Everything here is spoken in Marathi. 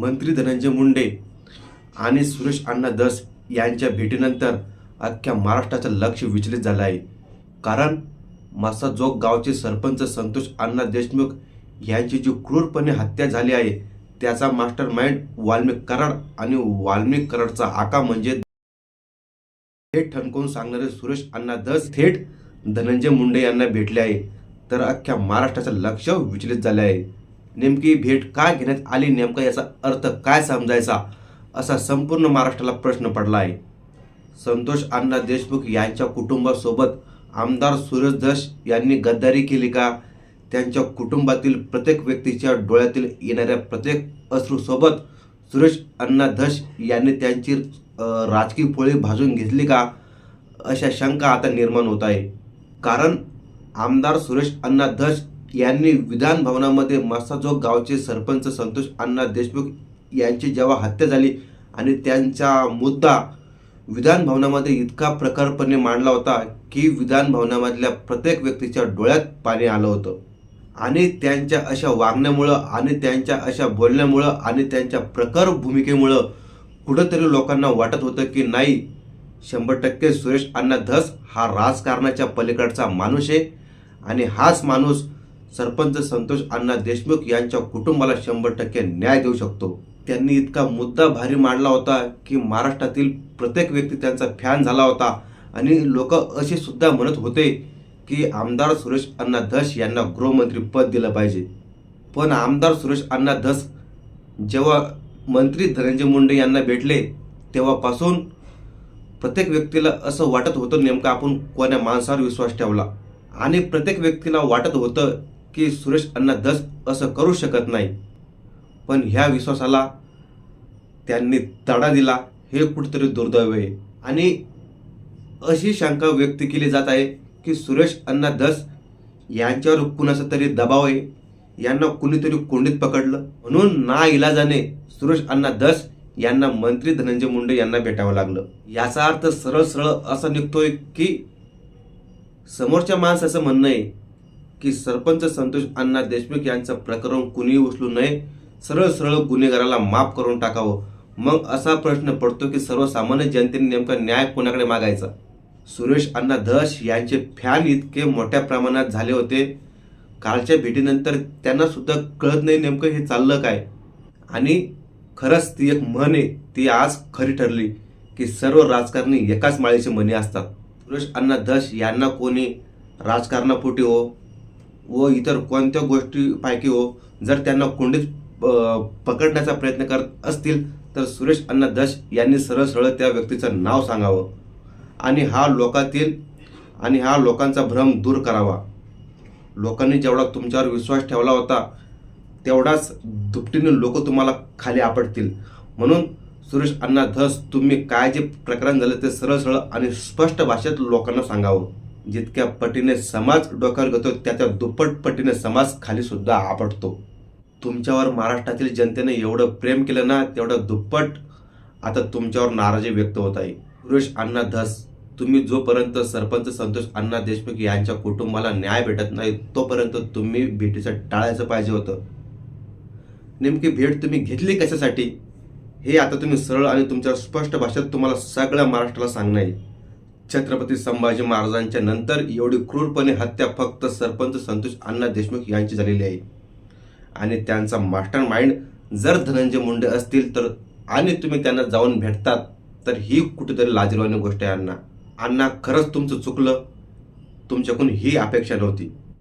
मंत्री धनंजय मुंडे आणि सुरेश अण्णा दस यांच्या भेटीनंतर अख्ख्या महाराष्ट्राचं लक्ष विचलित झालं आहे. कारण मसाजोग गावचे सरपंच संतोष अण्णा देशमुख यांची जी क्रूरपणे हत्या झाली आहे त्याचा मास्टर माइंड वाल्मिक कराड आणि वाल्मिक कराडचा आका म्हणजे थेट ठणकवून सांगणारे सुरेश अण्णा दस थेट धनंजय मुंडे यांना भेटले आहे. तर अख्ख्या महाराष्ट्राचं लक्ष विचलित झाले आहे. नेमकी भेट का घेण्यात आली नेमका याचा अर्थ काय समजायचा असा संपूर्ण महाराष्ट्राला प्रश्न पडला आहे संतोष अण्णा देशमुख यांच्या कुटुंबासोबत आमदार सुरेश दश यांनी गद्दारी केली का? त्यांच्या कुटुंबातील प्रत्येक व्यक्तीच्या डोळ्यातील येणाऱ्या प्रत्येक अश्रूसोबत सुरेश अण्णा धश यांनी त्यांची राजकीय पोळी भाजून घेतली का? अशा शंका आता निर्माण होत आहे. कारण आमदार सुरेश अण्णा धस यांनी विधान भवनामध्ये मसाजोग गावचे सरपंच संतोष अण्णा देशमुख यांची जेव्हा हत्या झाली आणि त्यांचा मुद्दा विधान भवनामध्ये इतका प्रकारपणे मांडला होता की विधान भवनामधल्या प्रत्येक व्यक्तीच्या डोळ्यात पाणी आलं होतं. आणि त्यांच्या अशा वागण्यामुळं आणि त्यांच्या अशा बोलण्यामुळं आणि त्यांच्या प्रखर भूमिकेमुळं कुठंतरी लोकांना वाटत होतं की नाही शंभर टक्के सुरेश अण्णा धस हा राजकारणाच्या पलीकडचा माणूस आहे आणि हाच माणूस सरपंच संतोष अण्णा देशमुख यांच्या कुटुंबाला शंभर टक्के न्याय देऊ शकतो. त्यांनी इतका मुद्दा भारी मांडला होता की महाराष्ट्रातील प्रत्येक व्यक्ती त्यांचा फॅन झाला होता. आणि लोक असे सुद्धा म्हणत होते की आमदार सुरेश अण्णा धस यांना गृहमंत्री पद दिलं पाहिजे. पण आमदार सुरेश अण्णा धस जेव्हा मंत्री धनंजय मुंडे यांना भेटले तेव्हापासून प्रत्येक व्यक्तीला असं वाटत होतं नेमकं आपण कोण्या माणसावर विश्वास ठेवला. आणि प्रत्येक व्यक्तीला वाटत होतं की सुरेश अण्णा दस असं करू शकत नाही. पण ह्या विश्वासाला त्यांनी तडा दिला हे कुठेतरी दुर्दैव आहे. आणि अशी शंका व्यक्त केली जात आहे की सुरेश अण्णा दस यांच्यावर कुणाचा तरी दबाव आहे? यांना कुणीतरी कोंडीत पकडलं. म्हणून ना इलाजाने सुरेश अण्णा दस यांना मंत्री धनंजय मुंडे यांना भेटावं लागलं. याचा अर्थ सरळ सरळ असा निघतोय की समोरच्या माणसाचं म्हणणं आहे की सरपंच संतोष अण्णा देशमुख यांचं प्रकरण कुणीही उचलू नये. सरळ सरळ गुन्हेगाराला माफ करून टाकावं. मग असा प्रश्न पडतो की सर्वसामान्य जनतेने नेमका न्याय कोणाकडे मागायचा? सुरेश अण्णा धस यांचे फॅन इतके मोठ्या प्रमाणात झाले होते. कालच्या भेटीनंतर त्यांना सुद्धा कळत नाही नेमकं हे चाललं काय. आणि खरंच ती एक म्हण आहे ती आज खरी ठरली की सर्व राजकारणी एकाच माळीचे मणी असतात. सुरेश अण्णा धस यांना कोणी राजकारणापोटी हो व इतर कोणत्या गोष्टीपैकी हो जर त्यांना कोंडीत पकडण्याचा प्रयत्न करत असतील तर सुरेश अण्णा दश यांनी सरळ सरळ त्या व्यक्तीचं नाव सांगावं. आणि हा लोकातील आणि हा लोकांचा भ्रम दूर करावा. लोकांनी जेवढा तुमच्यावर विश्वास ठेवला होता तेवढाच दुपटीने लोक तुम्हाला खाली आपटतील. म्हणून सुरेश अण्णा धस तुम्ही काय जे प्रकरण झालं ते सरळ सरळ आणि स्पष्ट भाषेत लोकांना सांगावं. जितक्या पटीने समाज डोक्यावर घेतो त्या त्या दुप्पट पटीने समाज खाली सुद्धा आपटतो. तुमच्यावर महाराष्ट्रातील जनतेने एवढं प्रेम केलं ना तेवढं दुप्पट आता तुमच्यावर नाराजी व्यक्त होत आहे. सुरेश अण्णा धस तुम्ही जोपर्यंत सरपंच संतोष अण्णा देशमुख यांच्या कुटुंबाला न्याय भेटत नाही तोपर्यंत तुम्ही भेटीचं टाळायचं पाहिजे होतं. नेमकी भेट तुम्ही घेतली कशासाठी? हे आता तुम्ही सरळ आणि तुमच्या स्पष्ट भाषेत तुम्हाला सगळ्या महाराष्ट्राला सांगणं आहे. छत्रपती संभाजी महाराजांच्या नंतर एवढी क्रूरपणे हत्या फक्त सरपंच संतोष अण्णा देशमुख यांची झालेली आहे. आणि त्यांचा मास्टर माइंड जर धनंजय मुंडे असतील तर आणि तुम्ही त्यांना जाऊन भेटतात तर ही कुठेतरी लाजीरवाणी गोष्ट आहे अण्णा. अण्णा खरंच तुमचं चुकलं. तुमच्याकडून ही अपेक्षा नव्हती.